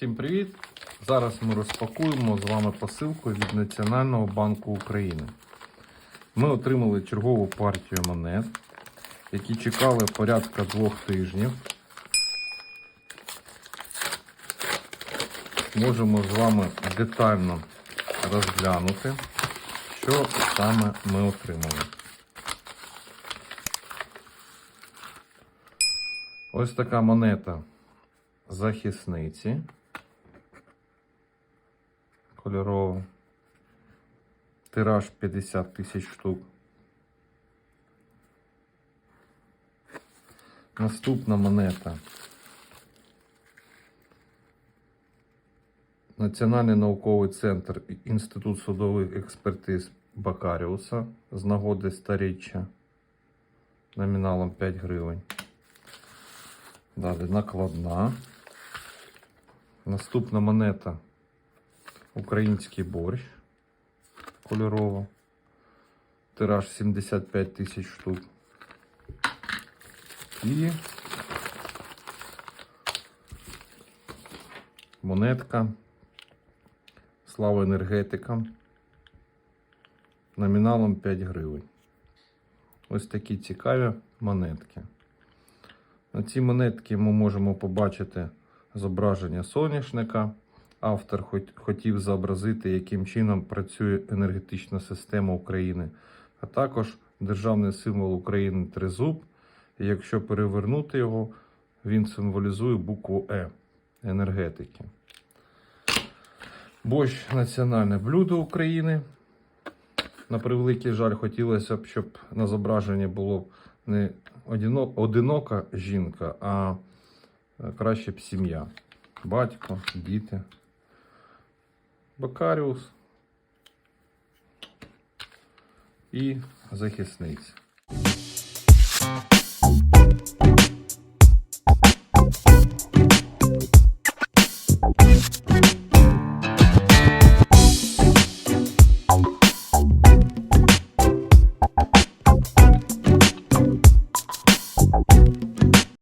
Всім привіт! Зараз ми розпакуємо з вами посилку від Національного банку України. Ми отримали чергову партію монет, які чекали порядка двох тижнів. Можемо з вами детально розглянути, що саме ми отримали. Ось така монета захисниці. Кольорово. Тираж 50 тисяч штук. Наступна монета. Національний науковий центр Інститут судових експертиз Бакаріуса з нагоди старіччя номіналом 5 гривень. Далі накладна. Наступна монета Український борщ кольорово. Тираж 75 тисяч штук. І монетка. Слава енергетикам. Номіналом 5 гривень. Ось такі цікаві монетки. На цій монетці ми можемо побачити зображення соняшника. Автор хотів зобразити, яким чином працює енергетична система України, а також державний символ України тризуб. Якщо перевернути його, він символізує букву Е енергетики. Борщ національне блюдо України. На превеликий жаль, хотілося б, щоб на зображенні було не одинока жінка, а е, краще б сім'я. Батько, діти. Бакаріус і захисниця.